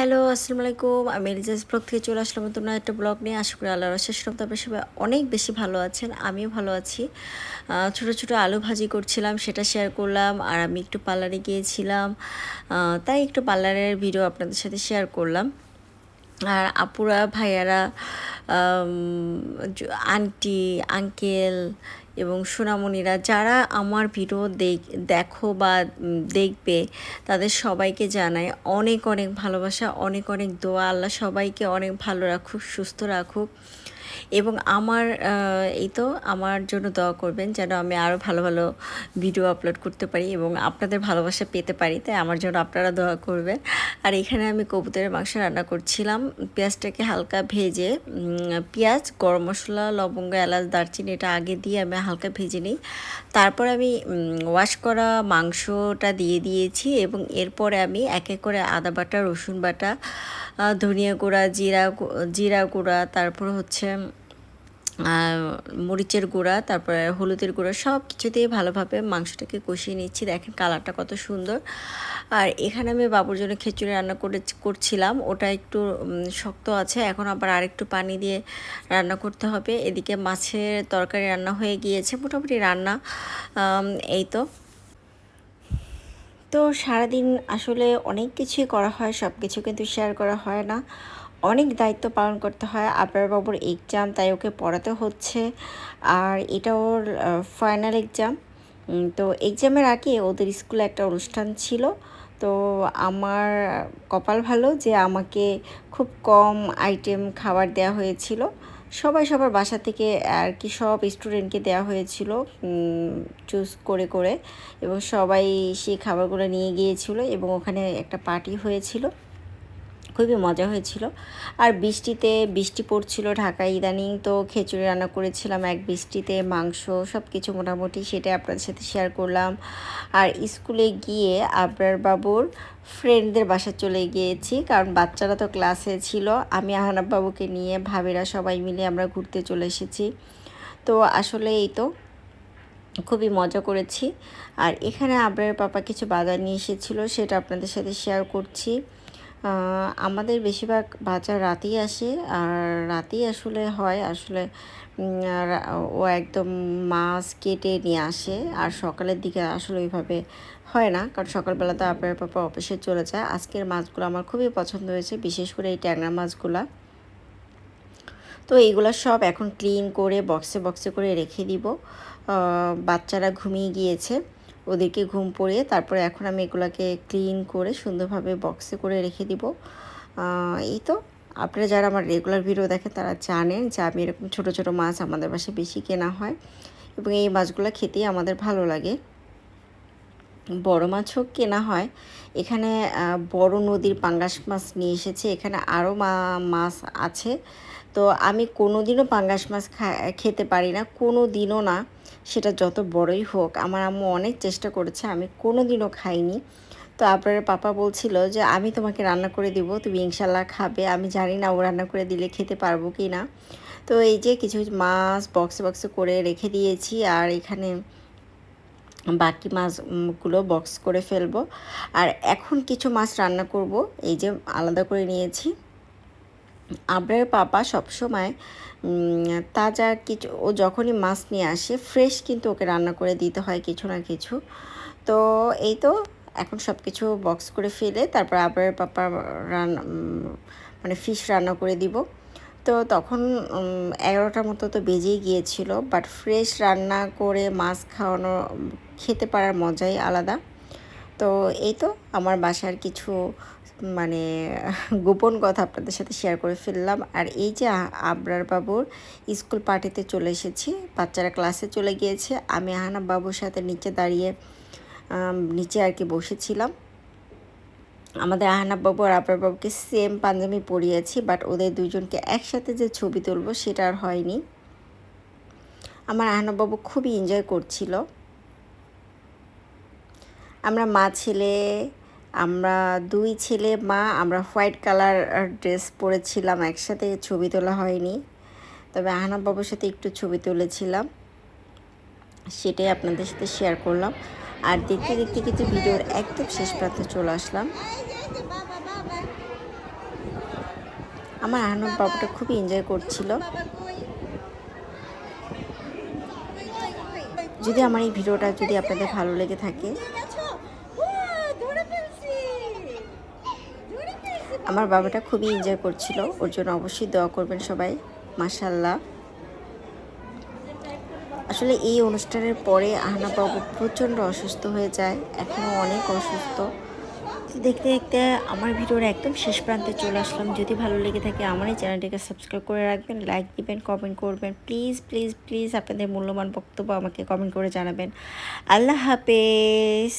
Hello আসসালামু আলাইকুম আমি রিজাস ব্লগ থেকে চলে আসলাম তোমরা একটা ব্লগ নিয়ে। আশা করি আল্লাহ রসের তারপরে সবাই অনেক বেশি ভালো আছেন, আমিও ভালো আছি। ছোট ছোট আলু ভাজি করছিলাম, সেটা শেয়ার করলাম, আর আমি একটু পার্লারে গিয়েছিলাম। তাই একটু পার্লারের ভিডিও আপনাদের সাথে শেয়ার করলাম। আর আপুরা, ভাইয়ারা আন্টি, আঙ্কেল এবং সোনামণিরা, যারা আমার ভিডিও দেখ বা দেখবে, তাদের সবাইকে জানাই অনেক অনেক ভালোবাসা, অনেক অনেক দোয়া। আল্লাহ সবাইকে অনেক ভালো রাখুক, সুস্থ রাখুক। এবং আমার এই তো আমার জন্য দোয়া করবেন যেন আমি আরও ভালো ভালো ভিডিও আপলোড করতে পারি এবং আপনাদের ভালোবাসা পেতে পারি। তাই আমার জন্য আপনারা দোয়া করবেন। আর এখানে আমি কবুতরের মাংস রান্না করছিলাম। পেঁয়াজটাকে হালকা ভেজে পেঁয়াজ, গরম মশলা, লবঙ্গ, এলাচ, দারচিনি এটা আগে দিয়ে আমি হালকা ভেজে নিই। তারপর আমি ওয়াশ করা মাংসটা দিয়ে দিয়েছি এবং এরপরে আমি এক এক করে আদা বাটা, রসুন বাটা ধনিয়া গুঁড়া, জিরা জিরা গুঁড়া, তারপর হচ্ছে মরিচের গুঁড়া, তারপরে হলুদের গুঁড়া, সব কিছু দিয়ে ভালোভাবে মাংসটাকে কষিয়ে নিচ্ছি। দেখেন কালারটা কত সুন্দর। আর এখানে আমি বাবুর জন্য খিচুড়ি রান্না করে করছিলাম। ওটা একটু শক্ত আছে। এখন আবার আরেকটু পানি দিয়ে রান্না করতে হবে। এদিকে মাছের তরকারি রান্না হয়ে গিয়েছে। মোটামুটি রান্না এই তো। তো সারাদিন আসলে অনেক কিছুই করা হয় সব কিছু কিন্তু শেয়ার করা হয় না। অনেক দায়িত্ব পালন করতে হয়। আপনার বাবুর এক্সাম তাই ওকে পড়াতে হচ্ছে। আর এটা ওর ফাইনাল এক্সাম তো এক্সামের আগে ওদের স্কুলে একটা অনুষ্ঠান ছিল। তো আমার কপাল ভালো যে আমাকে খুব কম আইটেম খাবার দেওয়া হয়েছিল। সবাই সবার বাসা থেকে আর কি সব স্টুডেন্টকে দেওয়া হয়েছিল চুজ করে করে। এবং সবাই সেই খাবারগুলো নিয়ে গিয়েছিল এবং ওখানে একটা পার্টি হয়েছিল। খুবই মজা হয়েছিল। আর বৃষ্টিতে, বৃষ্টি পড়ছিল ঢাকায় ইদানিং, তো খিচুড়ি রান্না করেছিলাম এক বৃষ্টিতে, মাংস সব কিছু মোটামুটি সেটা আপনাদের সাথে শেয়ার করলাম। আর স্কুলে গিয়ে আপনার বাবুর ফ্রেন্ডদের বাসা চলে গিয়েছি, কারণ বাচ্চারা তো ক্লাসে ছিল। আমি আহনাব বাবুকে নিয়ে, ভাবিরা সবাই মিলে আমরা ঘুরতে চলে এসেছি। তো আসলে এই তো, খুবই মজা করেছি। আর এখানে আবরার পাপা কিছু বাজার নিয়ে এসেছিল, সেটা আপনাদের সাথে শেয়ার করছি। আমাদের বেশিরভাগ বাচ্চা রাতেই আসে, আর রাতেই আসলে হয়, আসলে ও একদম মাছ কেটে নিয়ে আসে, আর সকালের দিকে আসলে ওইভাবে হয় না, কারণ সকালবেলা তো আপনার পাপা অফিসে চলে যায়। আজকের মাছগুলো আমার খুবই পছন্দ হয়েছে, বিশেষ করে এই ট্যাংরা মাছগুলা। তো এইগুলো সব এখন ক্লিন করে বক্সে বক্সে করে রেখে দিব। বাচ্চারা ঘুমিয়ে গিয়েছে। ওদেরকে ঘুম পড়িয়ে তারপরে এখন আমি এগুলোকে ক্লিন করে সুন্দরভাবে বক্সে করে রেখে দিব। এই তো। আপনারা যারা আমার রেগুলার ভিডিও দেখেন তারা জানেন যে আমি এরকম ছোট ছোট মাছ আমাদের বাসায় বেশি কেনা হয় এবং এই মাছগুলো খেতেই আমাদের ভালো লাগে। বড় মাছও কেনা হয়। এখানে বড় নদীর পাঙ্গাস মাছ নিয়ে এসেছে। এখানে আরও মাছ আছে। তো আমি কোনো দিনও পাঙ্গাস মাছ খেতে পারি না কোনো দিনও না। সেটা যত বড়ই হোক, আমার আম্মু অনেক চেষ্টা করেছে, আমি কোনো দিনও খাইনি। তো আপনার পাপা বলছিল যে, আমি তোমাকে রান্না করে দিব, তুমি ইনশাল্লাহ খাবে, আমি জানি না ও রান্না করে দিলে খেতে পারব কি না তো এই যে কিছু মাছ বক্সে বক্সে করে রেখে দিয়েছি, আর এখানে বাকি মাছগুলো বক্স করে ফেলব। আর এখন কিছু মাছ রান্না করব, এই যে আলাদা করে নিয়েছি। আবরার পাপা সবসময় তাজা কিছু, ও যখনই মাছ নিয়ে আসে ফ্রেশ কিন্তু ওকে রান্না করে দিতে হয় কিছু না কিছু। তো এই তো, এখন সব কিছু বক্স করে ফেলে, তারপর আবরার পাপা রান্না মানে ফিশ রান্না করে দিব। তো তখন এগারোটার মতো তো বেজেই গিয়েছিল বাট ফ্রেশ রান্না করে মাছ খাওয়ানো, খেতে পারার মজাই আলাদা। তো এই তো আমার বাসার কিছু মানে গোপন কথা আপনাদের সাথে শেয়ার করে ফেললাম। আর এই যে আবরার বাবুর স্কুল পার্টিতে চলে এসেছি, বাচ্চারা ক্লাসে চলে গিয়েছে। আমি আহানা বাবুর সাথে নিচে দাঁড়িয়ে নিচে আর কি বসেছিলাম। আমাদের আহনাব বাবু আর আবরার বাবুকে সেম পাঞ্জাবি পরিয়েছি বাট ওদের দুজনকে একসাথে যে ছবি তুলবো সেটা আর হয়নি। আমার আহনাব বাবু খুবই এনজয় করছিল। আমরা মা ছেলে, আমরা দুই ছেলে, মা, আমরা হোয়াইট কালার ড্রেস পরেছিলাম একসাথে, ছবি তোলা হয়নি। তবে আহনাব বাবুর সাথে একটু ছবি তুলেছিলাম। সেটাই আপনাদের সাথে শেয়ার করলাম। আর দেখতে দেখতে কিন্তু ভিডিওর একদম শেষ প্রান্তে চলে আসলাম। আমার আহনাব বাবুটা খুবই এনজয় করছিল। যদি আমার এই ভিডিওটা যদি আপনাদের ভালো লেগে থাকে আমার বাবাটা খুবই এনজয় করছিল, ওর জন্য অবশ্যই দোয়া করবেন সবাই মাসাল্লাহ আসলে এই অনুষ্ঠানের পরে আহনা বাবু প্রচণ্ড অসুস্থ হয়ে যায়, এখনও অনেক অসুস্থ। দেখতে দেখতে আমার ভিডিওর একদম শেষ প্রান্তে চলে আসলাম। যদি ভালো লেগে থাকে আমার এই চ্যানেলটিকে সাবস্ক্রাইব করে রাখবেন লাইক দিবেন কমেন্ট করবেন। প্লিজ প্লিজ প্লিজ আপনাদের মূল্যবান বক্তব্য আমাকে কমেন্ট করে জানাবেন। আল্লাহ হাফেজ।